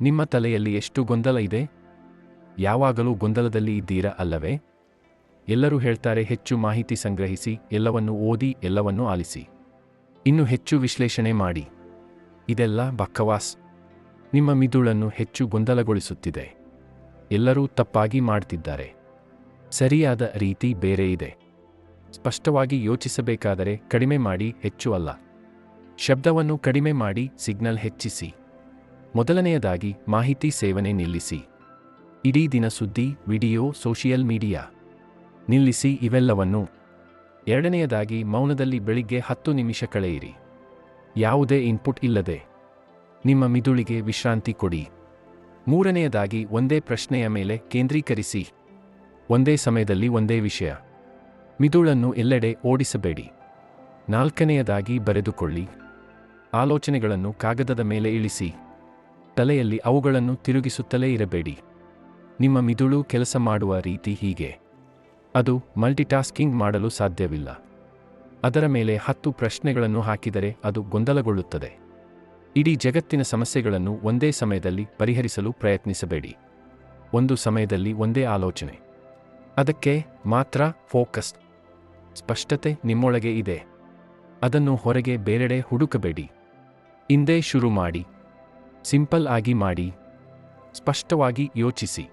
ನಿಮ್ಮ ತಲೆಯಲ್ಲಿ ಎಷ್ಟು ಗೊಂದಲ ಇದೆ? ಯಾವಾಗಲೂ ಗೊಂದಲದಲ್ಲಿ ಇದ್ದೀರಾ ಅಲ್ಲವೇ? ಎಲ್ಲರೂ ಹೇಳ್ತಾರೆ, ಹೆಚ್ಚು ಮಾಹಿತಿ ಸಂಗ್ರಹಿಸಿ, ಎಲ್ಲವನ್ನು ಓದಿ, ಎಲ್ಲವನ್ನೂ ಆಲಿಸಿ. ಇನ್ನು ಹೆಚ್ಚು ವಿಶ್ಲೇಷಣೆ ಮಾಡಿ. ಇದೆಲ್ಲ ಬಕ್ಕವಾಸ್ ನಿಮ್ಮ ಮಿದುಳನ್ನು ಹೆಚ್ಚು ಗೊಂದಲಗೊಳಿಸುತ್ತಿದೆ. ಎಲ್ಲರೂ ತಪ್ಪಾಗಿ ಮಾಡ್ತಿದ್ದಾರೆ. ಸರಿಯಾದ ರೀತಿ ಬೇರೆ ಇದೆ. ಸ್ಪಷ್ಟವಾಗಿ ಯೋಚಿಸಬೇಕಾದರೆ ಕಡಿಮೆ ಮಾಡಿ, ಹೆಚ್ಚು ಅಲ್ಲ. ಶಬ್ದವನ್ನು ಕಡಿಮೆ ಮಾಡಿ, ಸಿಗ್ನಲ್ ಹೆಚ್ಚಿಸಿ. ಮೊದಲನೆಯದಾಗಿ ಮಾಹಿತಿ ಸೇವನೆ ನಿಲ್ಲಿಸಿ. ಇಡೀ ದಿನ ಸುದ್ದಿ, ವಿಡಿಯೋ, ಸೋಷಿಯಲ್ ಮೀಡಿಯಾ. ನಿಲ್ಲಿಸಿ ಇವೆಲ್ಲವನ್ನು. ಎರಡನೆಯದಾಗಿ ಮೌನದಲ್ಲಿ ಬೆಳಿಗ್ಗೆ ಹತ್ತು ನಿಮಿಷ ಕಳೆಯಿರಿ. ಯಾವುದೇ ಇನ್ಪುಟ್ ಇಲ್ಲದೆ. ನಿಮ್ಮ ಮಿದುಳಿಗೆ ವಿಶ್ರಾಂತಿ ಕೊಡಿ. ಮೂರನೆಯದಾಗಿ ಒಂದೇ ಪ್ರಶ್ನೆಯ ಮೇಲೆ ಕೇಂದ್ರೀಕರಿಸಿ. ಒಂದೇ ಸಮಯದಲ್ಲಿ ಒಂದೇ ವಿಷಯ. ಮಿದುಳನ್ನು ಎಲ್ಲೆಡೆ ಓಡಿಸಬೇಡಿ. ನಾಲ್ಕನೆಯದಾಗಿ ಬರೆದುಕೊಳ್ಳಿ. ಆಲೋಚನೆಗಳನ್ನು ಕಾಗದದ ಮೇಲೆ ಇಳಿಸಿ. ತಲೆಯಲ್ಲಿ ಅವುಗಳನ್ನು ತಿರುಗಿಸುತ್ತಲೇ ಇರಬೇಡಿ. ನಿಮ್ಮ ಮಿದುಳು ಕೆಲಸ ಮಾಡುವ ರೀತಿ ಹೀಗೆ. ಅದು ಮಲ್ಟಿಟಾಸ್ಕಿಂಗ್ ಮಾಡಲು ಸಾಧ್ಯವಿಲ್ಲ. ಅದರ ಮೇಲೆ ಹತ್ತು ಪ್ರಶ್ನೆಗಳನ್ನು ಹಾಕಿದರೆ ಅದು ಗೊಂದಲಗೊಳ್ಳುತ್ತದೆ. ಇಡೀ ಜಗತ್ತಿನ ಸಮಸ್ಯೆಗಳನ್ನು ಒಂದೇ ಸಮಯದಲ್ಲಿ ಪರಿಹರಿಸಲು ಪ್ರಯತ್ನಿಸಬೇಡಿ. ಒಂದು ಸಮಯದಲ್ಲಿ ಒಂದೇ ಆಲೋಚನೆ. ಅದಕ್ಕೆ ಮಾತ್ರ ಫೋಕಸ್. ಸ್ಪಷ್ಟತೆ ನಿಮ್ಮೊಳಗೆ ಇದೆ. ಅದನ್ನು ಹೊರಗೆ ಬೇರೆಡೆ ಹುಡುಕಬೇಡಿ. ಇಂದೇ ಶುರು ಮಾಡಿ. ಸಿಂಪಲ್ ಆಗಿ ಮಾಡಿ ಸ್ಪಷ್ಟವಾಗಿ ಯೋಚಿಸಿ.